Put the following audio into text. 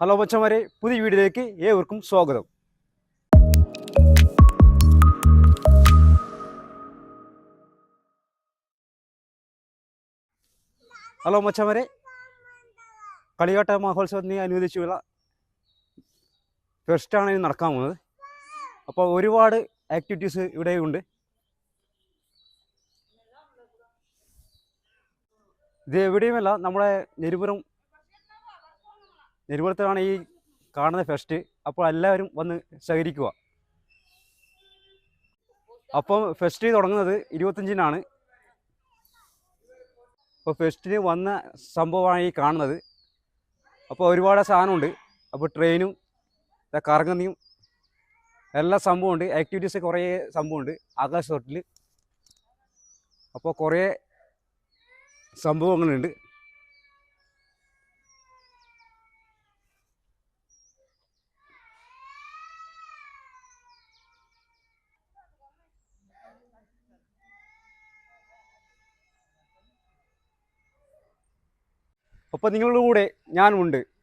Hello ബച്ചന്മാരെ പുതിയ വീഡിയോയിലേക്ക് ഏവർക്കും സ്വാഗതം. ഹലോ മച്ചന്മാരെ കളിയാട്ട മഹോത്സവത്തിന് അനുവദിച്ചുള്ള ഫെസ്റ്റാണ് ഇത് നടക്കാൻ പോകുന്നത്. അപ്പോൾ ഒരുപാട് ആക്ടിവിറ്റീസ് ഇവിടെ ഉണ്ട്. ഇത് എവിടെയുമല്ല നമ്മുടെ നെരുപുരം നെരുപുരത്താണ് ഈ കാണുന്ന ഫെസ്റ്റ് അപ്പോൾ എല്ലാവരും വന്ന് സഹകരിക്കുക. അപ്പം ഫെസ്റ്റ് തുടങ്ങുന്നത് ഇരുപത്തഞ്ചിനാണ് അപ്പോൾ ഫെസ്റ്റിന് വന്ന സംഭവമാണ് ഈ കാണുന്നത്. അപ്പോൾ ഒരുപാട് സാധനമുണ്ട്. അപ്പോൾ ട്രെയിനും കറങ്ങുന്നതും എല്ലാ സംഭവമുണ്ട്. ആക്ടിവിറ്റീസ് കുറേ സംഭവമുണ്ട്. ആകാശ തൊട്ടിൽ അപ്പോൾ കുറേ സംഭവങ്ങളുണ്ട്. അപ്പോൾ നിങ്ങളുടെ കൂടെ ഞാനുമുണ്ട്.